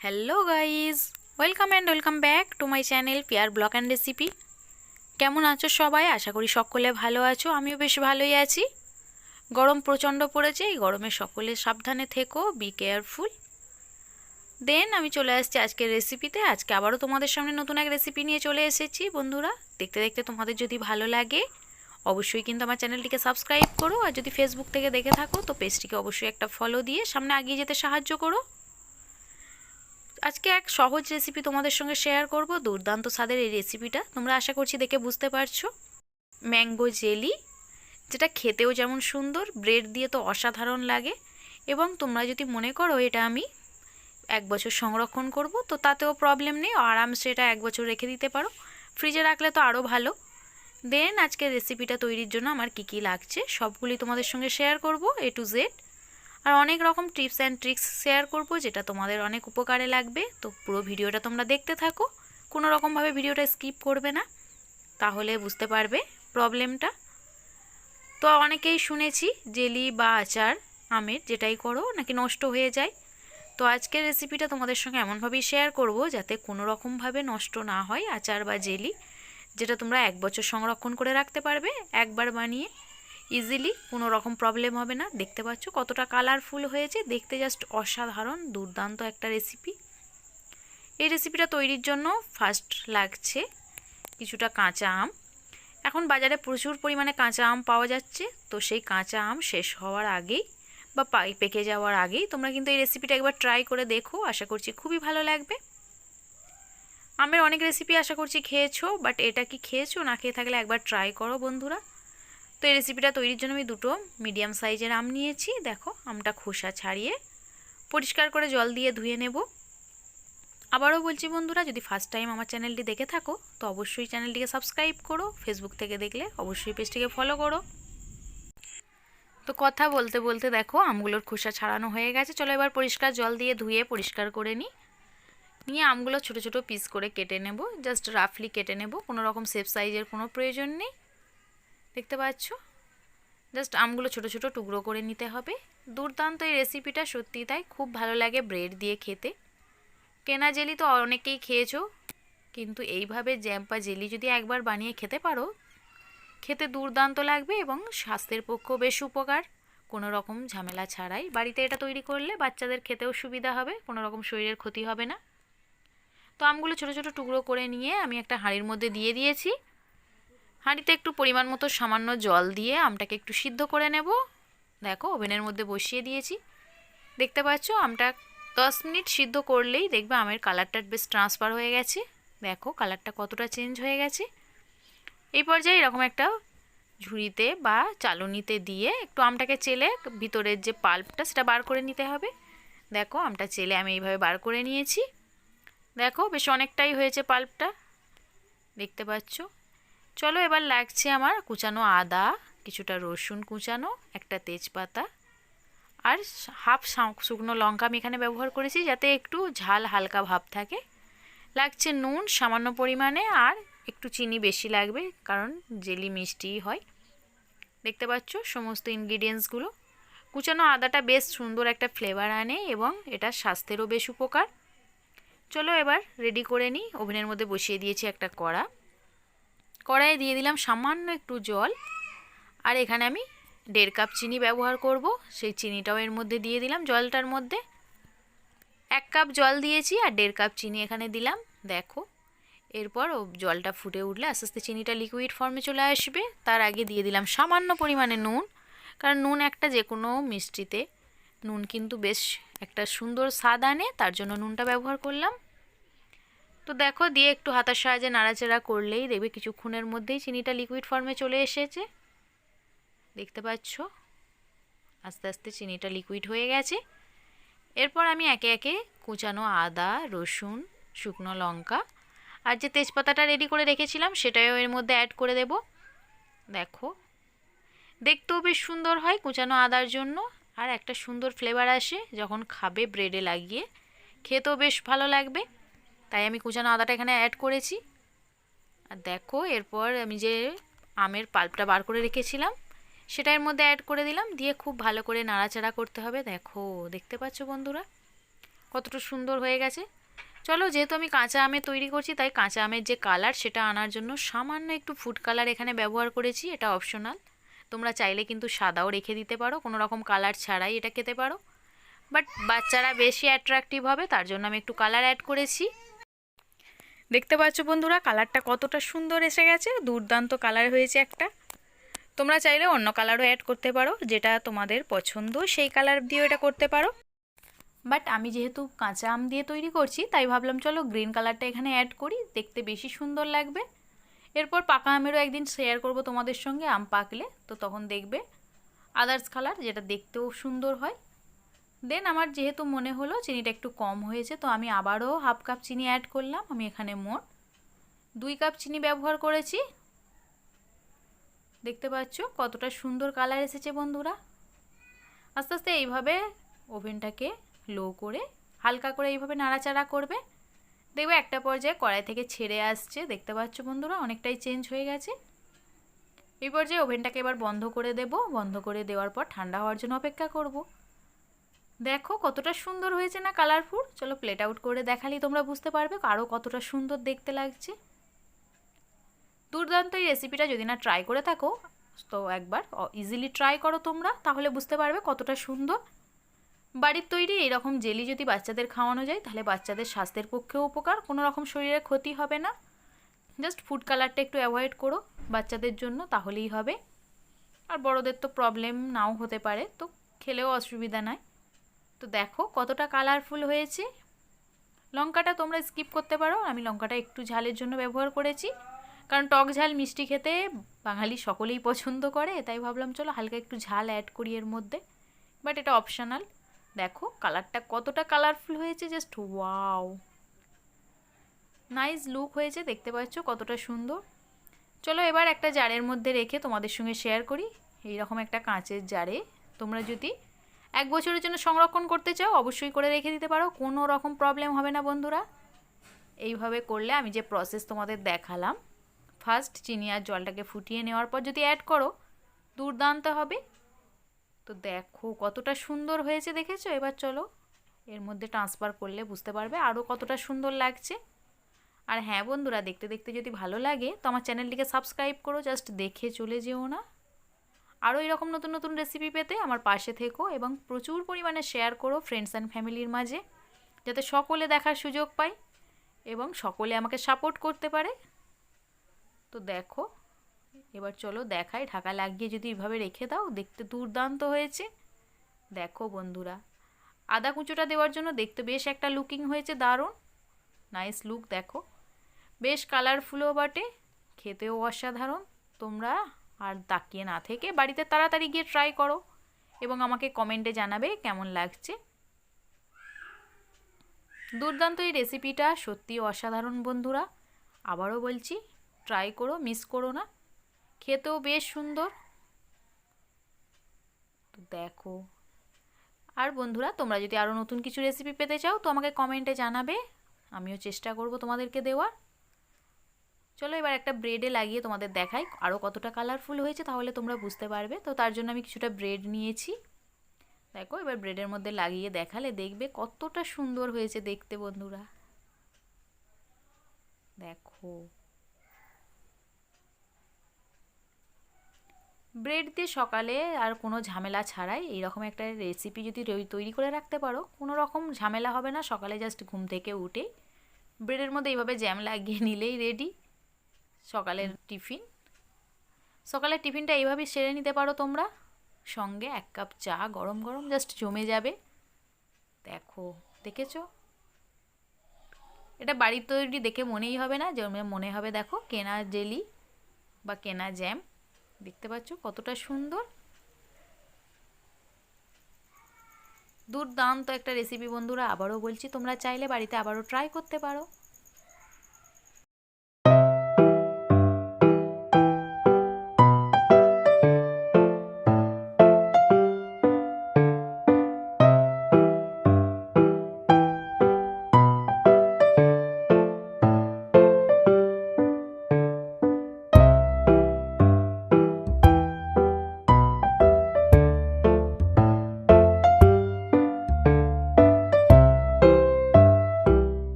Hello guys welcome and welcome back to my channel peer blog and recipe কেমন আছো সবাই? আশা করি সকলে ভালো আছো, আমিও বেশ ভালোই আছি। গরম প্রচণ্ড পড়েছে, এই গরমে সকলে সাবধানে থেকো বি কেয়ারফুল দেন আমি চলে আসছি আজকের রেসিপিতে আজকে আবারও তোমাদের সামনে নতুন এক রেসিপি নিয়ে চলে এসেছি, বন্ধুরা। দেখতে দেখতে তোমাদের যদি ভালো লাগে, অবশ্যই কিন্তু আমার চ্যানেলটিকে সাবস্ক্রাইব করো। আর যদি ফেসবুক থেকে দেখে থাকো, তো পেজটিকে অবশ্যই একটা ফলো দিয়ে সামনে এগিয়ে যেতে সাহায্য করো। আজকে এক সহজ রেসিপি তোমাদের সঙ্গে শেয়ার করব। দুর্দান্ত স্বাদের এই রেসিপিটা তোমরা আশা করছি দেখে বুঝতে পারছ। ম্যাঙ্গো জেলি, যেটা খেতেও যেমন সুন্দর ব্রেড দিয়ে তো অসাধারণ লাগে। এবং তোমরা যদি মনে করো এটা আমি এক বছর সংরক্ষণ করব, তো তাতেও প্রবলেম নেই। আরামসে এটা এক বছর রেখে দিতে পারো। ফ্রিজে রাখলে তো আরও ভালো। দেন আজকে রেসিপিটা তৈরির জন্য আমার কী কী লাগছে, সবগুলি তোমাদের সঙ্গে শেয়ার করব। এ টু জেড আর অনেক রকম টিপস অ্যান্ড ট্রিক্স শেয়ার করব, যেটা তোমাদের অনেক উপকারে লাগবে। তো পুরো ভিডিওটা তোমরা দেখতে থাকো। কোনো রকমভাবে ভিডিওটা স্কিপ করবে না। তাহলে বুঝতে পারবে প্রবলেমটা তো অনেকেই শুনেছি, জেলি বা আচার, আমের যেটাই করো, নাকি নষ্ট হয়ে যায়। তো আজকের রেসিপিটা তোমাদের সঙ্গে এমনভাবেই শেয়ার করব, যাতে কোনো রকমভাবে নষ্ট না হয় আচার বা জেলি, যেটা তোমরা এক বছর সংরক্ষণ করে রাখতে পারবে, একবার বানিয়ে ইজিলি কোনো রকম প্রবলেম হবে না। দেখতে পাচ্ছ কতটা কালারফুল হয়েছে। দেখতে জাস্ট অসাধারণ, দুর্দান্ত একটা রেসিপি এই রেসিপিটা তৈরির জন্য ফার্স্ট লাগছে কিছুটা কাঁচা আম। এখন বাজারে প্রচুর পরিমাণে কাঁচা আম পাওয়া যাচ্ছে। তো সেই কাঁচা আম শেষ হওয়ার আগেই বা পাই পেকে যাওয়ার আগেই তোমরা কিন্তু এই রেসিপিটা একবার ট্রাই করে দেখো। আশা করছি খুবই ভালো লাগবে। আমের অনেক রেসিপি আশা করছি খেয়েছো বাট এটা কি খেয়েছো না খেয়ে থাকলে একবার ট্রাই করো বন্ধুরা। তো এই রেসিপিটা তৈরির জন্য আমি দুটো মিডিয়াম সাইজের আম নিয়েছি। দেখো, আমটা খোসা ছাড়িয়ে পরিষ্কার করে জল দিয়ে ধুয়ে নেব। আবারও বলছি বন্ধুরা, যদি ফার্স্ট টাইম আমার চ্যানেলটি দেখে থাকো, তো অবশ্যই চ্যানেলটিকে সাবস্ক্রাইব করো। ফেসবুক থেকে দেখলে অবশ্যই পেজটিকে ফলো করো। তো কথা বলতে বলতে দেখো, আমগুলোর খোসা ছাড়ানো হয়ে গেছে। চলো এবার পরিষ্কার জল দিয়ে ধুয়ে পরিষ্কার করে নিই। নিয়ে আমগুলো ছোট ছোট পিস করে কেটে নেব। জাস্ট রাফলি কেটে নেব। কোনো রকম সেফ সাইজের কোনো প্রয়োজন নেই। দেখতে পাচ্ছ? জাস্ট আমগুলো ছোট ছোট টুকরো করে নিতে হবে। দুর্দান্ত এই রেসিপিটা সত্যি তাই খুব ভালো লাগে ব্রেড দিয়ে খেতে। কেনা জেলি তো অনেকেই খেয়েছো, কিন্তু এইভাবে জ্যাম বা জেলি যদি একবার বানিয়ে খেতে পারো, খেতে দুর্দান্ত লাগবে এবং স্বাস্থ্যের পক্ষেও বেশ উপকার। কোনো রকম ঝামেলা ছাড়াই। বাড়িতে এটা তৈরি করলে বাচ্চাদের খেতেও সুবিধা হবে, কোনো রকম শরীরের ক্ষতি হবে না। তো আমগুলো ছোট ছোট টুকরো করে নিয়ে আমি একটা হাঁড়ির মধ্যে দিয়ে দিয়েছি। হাঁড়িতে একটু পরিমাণ মতো সামান্য জল দিয়ে আমটাকে একটু সিদ্ধ করে নেব। দেখো, ওভেনের মধ্যে বসিয়ে দিয়েছি। দেখতে পাচ্ছ, আমটা দশ মিনিট সিদ্ধ করলেই দেখবে আমের কালারটা বেশ ট্রান্সফার হয়ে গেছে। দেখো, কালারটা কতটা চেঞ্জ হয়ে গেছে। এই পর্যায়ে এরকম একটা ঝুড়িতে বা চালনিতে দিয়ে একটু আমটাকে চেলে ভিতরের যে পাল্পটা সেটা বার করে নিতে হবে। দেখো, আমটা চেলে আমি এইভাবে বার করে নিয়েছি। দেখো, বেশ অনেকটাই হয়েছে পাল্পটা। দেখতে পাচ্ছ? চলো এবার লাগছে আমার কুচানো আদা, কিছুটা রসুন কুচানো, একটা তেজপাতা, আর হাফ শুকনো লঙ্কা আমি এখানে ব্যবহার করেছি যাতে একটু ঝাল হালকা ভাব থাকে। লাগছে নুন সামান্য পরিমাণে আর একটু চিনি বেশি লাগবে কারণ জেলি মিষ্টি হয়। দেখতে পাচ্ছ সমস্ত ইনগ্রিডিয়েন্টসগুলো কুচানো আদাটা বেশ সুন্দর একটা ফ্লেভার আনে এবং এটা স্বাস্থ্যেরও বেশ উপকার। চলো এবার রেডি করে নিই। ওভেনের মধ্যে বসিয়ে দিয়েছি একটা কড়া। কড়াইয়ে দিয়ে দিলাম সামান্য একটু জল। আর এখানে আমি দেড় কাপ চিনি ব্যবহার করব। সেই চিনিটাও এর মধ্যে দিয়ে দিলাম জলটার মধ্যে। এক কাপ জল দিয়েছি আর দেড় কাপ চিনি এখানে দিলাম। দেখো, এরপর ও জলটা ফুটে উঠলে আস্তে আস্তে চিনিটা লিকুইড ফর্মে চলে আসবে। তার আগে দিয়ে দিলাম সামান্য পরিমাণে নুন। কারণ নুন একটা যে কোনো মিষ্টিতে, নুন কিন্তু বেশ একটা সুন্দর স্বাদ আনে, তার জন্য নুনটা ব্যবহার করলাম। তো দেখো, দিয়ে একটু হাতার সাহায্যে নাড়াচাড়া করলেই দেখবে কিছুক্ষণের মধ্যেই চিনিটা লিকুইড ফর্মে চলে এসেছে। দেখতে পাচ্ছ? আস্তে আস্তে চিনিটা লিকুইড হয়ে গেছে। এরপর আমি একে একে কুচানো আদা, রসুন, শুকনো লঙ্কা আর যে তেজপাতাটা রেডি করে রেখেছিলাম, সেটাও এর মধ্যে অ্যাড করে দেব। দেখো, দেখতেও বেশ সুন্দর হয় কুচানো আদার জন্য। আর একটা সুন্দর ফ্লেভার আসে যখন খাবে ব্রেডে লাগিয়ে। খেতেও বেশ ভালো লাগবে। তাই আমি কুচানো আদাটা এখানে অ্যাড করেছি। আর দেখো, এরপর আমি যে আমের পাল্পটা বার করে রেখেছিলাম, সেটা এর মধ্যে অ্যাড করে দিলাম। দিয়ে খুব ভালো করে নাড়াচাড়া করতে হবে। দেখো, দেখতে পাচ্ছ বন্ধুরা? কতটা সুন্দর হয়ে গেছে। চলো, যেহেতু আমি কাঁচা আমের তৈরি করছি, তাই কাঁচা আমের যে কালার সেটা আনার জন্য সামান্য একটু ফুড কালার এখানে ব্যবহার করেছি। এটা অপশনাল তোমরা চাইলে কিন্তু সাদাও রেখে দিতে পারো। কোনো রকম কালার ছাড়াই এটা খেতে পারো। বাট বাচ্চারা বেশি অ্যাট্রাকটিভ হবে, তার জন্য আমি একটু কালার অ্যাড করেছি। দেখতে পাচ্ছ বন্ধুরা, কালারটা কতটা সুন্দর এসে গেছে, দুর্দান্ত কালার হয়েছে একটা। তোমরা চাইলে অন্য কালারও অ্যাড করতে পারো, যেটা তোমাদের পছন্দ, সেই কালার দিয়েও এটা করতে পারো। বাট আমি যেহেতু কাঁচা আম দিয়ে তৈরি করছি, তাই ভাবলাম চলো গ্রিন কালারটা এখানে অ্যাড করি, দেখতে বেশি সুন্দর লাগবে। এরপর পাকা আমেরও একদিন শেয়ার করব তোমাদের সঙ্গে, আম পাকলে, তো তখন দেখবে। আদার্স কালার যেটা দেখতেও সুন্দর হয়। দেন আমার যেহেতু মনে হলো চিনিটা একটু কম হয়েছে, তো আমি আবারও হাফ কাপ চিনি অ্যাড করলাম, আমি এখানে মোট দুই কাপ চিনি ব্যবহার করেছি। দেখতে পাচ্ছ কতটা সুন্দর কালার এসেছে বন্ধুরা। আস্তে আস্তে এইভাবে ওভেনটাকে লো করে, হালকা করে এইভাবে নাড়াচাড়া করবে। দেখবে একটা পর্যায়ে কড়াই থেকে ছেড়ে আসছে, দেখতে পাচ্ছ বন্ধুরা অনেকটাই চেঞ্জ হয়ে গেছে। এই পর্যায়ে ওভেনটাকে এবার বন্ধ করে দেব, বন্ধ করে দেওয়ার পর ঠান্ডা হওয়ার জন্য অপেক্ষা করব। দেখো কতটা সুন্দর হয়েছে না কালারফুল চলো প্লেট আউট করে দেখালেই তোমরা বুঝতে পারবে আরও কতটা সুন্দর দেখতে লাগছে। দুর্দান্ত এই রেসিপিটা যদি না ট্রাই করে থাকো, তো একবার ইজিলি ট্রাই করো তোমরা, তাহলে বুঝতে পারবে কতটা সুন্দর। বাড়ির তৈরি এরকম জেলি যদি বাচ্চাদের খাওয়ানো যায়, তাহলে বাচ্চাদের স্বাস্থ্যের পক্ষেও উপকার, কোনো রকম শরীরে ক্ষতি হবে না। জাস্ট ফুড কালারটা একটু অ্যাভয়েড করো বাচ্চাদের জন্য, তাহলেই হবে। আর বড়দের তো প্রবলেম নাও হতে পারে, তো খেলেও অসুবিধা নাই। তো দেখো কতটা কালারফুল হয়েছে। লঙ্কাটা তোমরা স্কিপ করতে পারো, আমি লঙ্কাটা একটু ঝালের জন্য ব্যবহার করেছি। কারণ টক ঝাল মিষ্টি খেতে বাঙালি সকলেই পছন্দ করে, তাই ভাবলাম চলো হালকা একটু ঝাল অ্যাড করি এর মধ্যে। বাট এটা অপশনাল দেখো কালারটা কতটা কালারফুল হয়েছে জাস্ট ওয়াও নাইস লুক হয়েছে, দেখতে পাচ্ছ কতটা সুন্দর। চলো এবার একটা জারের মধ্যে রেখে তোমাদের সঙ্গে শেয়ার করি। এই রকম একটা কাঁচের জারে তোমরা যদি এক বছরের জন্য সংরক্ষণ করতে চাও, অবশ্যই করে রেখে দিতে পারো। কোনো রকম প্রবলেম হবে না বন্ধুরা। এইভাবে করলে আমি যে প্রসেস তোমাদের দেখালাম ফার্স্ট চিনি আর জলটাকে ফুটিয়ে নেওয়ার পর যদি অ্যাড করো, দুর্দান্ত হবে। তো দেখো কতটা সুন্দর হয়েছে, দেখেছ? এবার চলো, এর মধ্যে ট্রান্সফার করলে বুঝতে পারবে আরও কতটা সুন্দর লাগছে। আর হ্যাঁ বন্ধুরা, দেখতে দেখতে যদি ভালো লাগে, তো আমার চ্যানেলটিকে সাবস্ক্রাইব করো জাস্ট দেখে চলে যেও না। আরও এরকম নতুন নতুন রেসিপি পেতে আমার পাশে থেকো এবং প্রচুর পরিমাণে শেয়ার করো ফ্রেন্ডস অ্যান্ড ফ্যামিলির মাঝে, যাতে সকলে দেখার সুযোগ পাই এবং সকলে আমাকে সাপোর্ট করতে পারে। তো দেখো, এবার চলো দেখাই, ঢাকা লাগিয়ে যদি এভাবে রেখে দাও, দেখতে দুর্দান্ত হয়েছে। দেখো বন্ধুরা, আদা কুচোটা দেওয়ার জন্য দেখতে বেশ একটা লুকিং হয়েছে, দারুণ। নাইস লুক দেখো। বেশ কালারফুলও বটে, খেতেও অসাধারণ। তোমরা আর তাকিয়ে না থেকে বাড়িতে তাড়াতাড়ি গিয়ে ট্রাই করো এবং আমাকে কমেন্টে জানাবে কেমন লাগছে। দুর্দান্ত এই রেসিপিটা সত্যি অসাধারণ বন্ধুরা। আবারও বলছি ট্রাই করো মিস করো না। খেতেও বেশ সুন্দর। তো দেখো। আর বন্ধুরা, তোমরা যদি আরও নতুন কিছু রেসিপি পেতে চাও, তো আমাকে কমেন্টে জানাবে। আমিও চেষ্টা করব তোমাদেরকে দেওয়ার। চলো এবার একটা ব্রেডে লাগিয়ে তোমাদের দেখাই আরও কতটা কালারফুল হয়েছে তাহলে তোমরা বুঝতে পারবে। তো তার জন্য আমি কিছুটা ব্রেড নিয়েছি। দেখো, এবার ব্রেডের মধ্যে লাগিয়ে দেখালে দেখবে কতটা সুন্দর হয়েছে দেখতে বন্ধুরা। দেখো। ব্রেড দিয়ে সকালে আর কোনো ঝামেলা ছাড়াই এইরকম একটা রেসিপি যদি তৈরি করে রাখতে পারো, কোনো রকম ঝামেলা হবে না, সকালে জাস্ট ঘুম থেকে উঠে ব্রেডের মধ্যে এইভাবে জ্যাম লাগিয়ে নিলেই রেডি সকালের টিফিন। সকালের টিফিনটা এইভাবেই সেরে নিতে পারো তোমরা। সঙ্গে এক কাপ চা, গরম গরম জাস্ট জমে যাবে। দেখো, দেখেছ? এটা বাড়ির তৈরি দেখে মনেই হবে না, যে মনে হবে, দেখো, কেনা জেলি বা কেনা জ্যাম। দেখতে পাচ্ছ কতটা সুন্দর? দুর্দান্ত একটা রেসিপি বন্ধুরা, আবারও বলছি, তোমরা চাইলে বাড়িতে আবারও ট্রাই করতে পারো।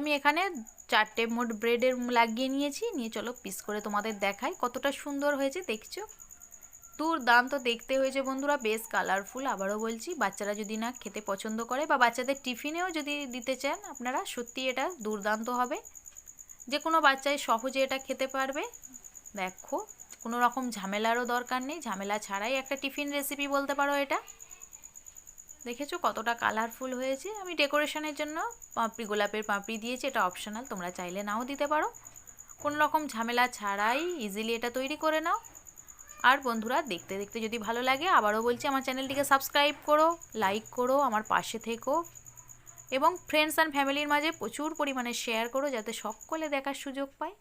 আমি এখানে চারটে মোট ব্রেডের লাগিয়ে নিয়েছি। নিয়ে চলো পিস করে তোমাদের দেখাই কতটা সুন্দর হয়েছে, দেখছ? দুর্দান্ত দেখতে হয়েছে বন্ধুরা, বেশ কালারফুল আবারও বলছি, বাচ্চারা যদি না খেতে পছন্দ করে বা বাচ্চাদের টিফিনেও যদি দিতে চান, আপনারা সত্যি এটা দুর্দান্ত হবে। যে কোনো বাচ্চাই সহজে এটা খেতে পারবে। দেখো কোনো রকম ঝামেলারও দরকার নেই। ঝামেলা ছাড়াই একটা টিফিন রেসিপি বলতে পারো এটা। দেখেছ কতটা কালারফুল হয়েছে? আমি ডেকোরেশনের জন্য পাপড়ি, গোলাপের পাপড়ি দিয়েছি, এটা অপশনাল তোমরা চাইলে নাও দিতে পারো। কোনো রকম ঝামেলা ছাড়াই ইজিলি এটা তৈরি করে নাও। আর বন্ধুরা, দেখতে দেখতে যদি ভালো লাগে, আবারও বলছি, আমার চ্যানেলটিকে সাবস্ক্রাইব করো লাইক করো, আমার পাশে থেকো। এবং ফ্রেন্ডস অ্যান্ড ফ্যামিলির মাঝে প্রচুর পরিমাণে শেয়ার করো, যাতে সকলে দেখার সুযোগ পায়।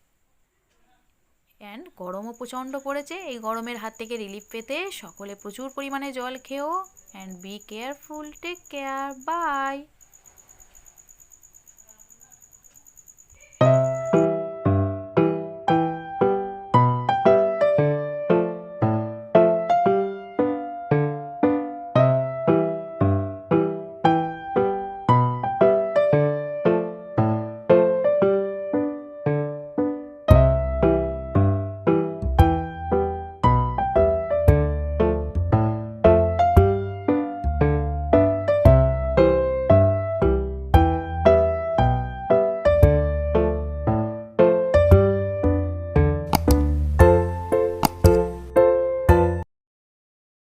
অ্যান্ড গরমও প্রচণ্ড পড়েছে। এই গরমের হাত থেকে রিলিফ পেতে সকলে প্রচুর পরিমাণে জল খেও। And be careful take care bye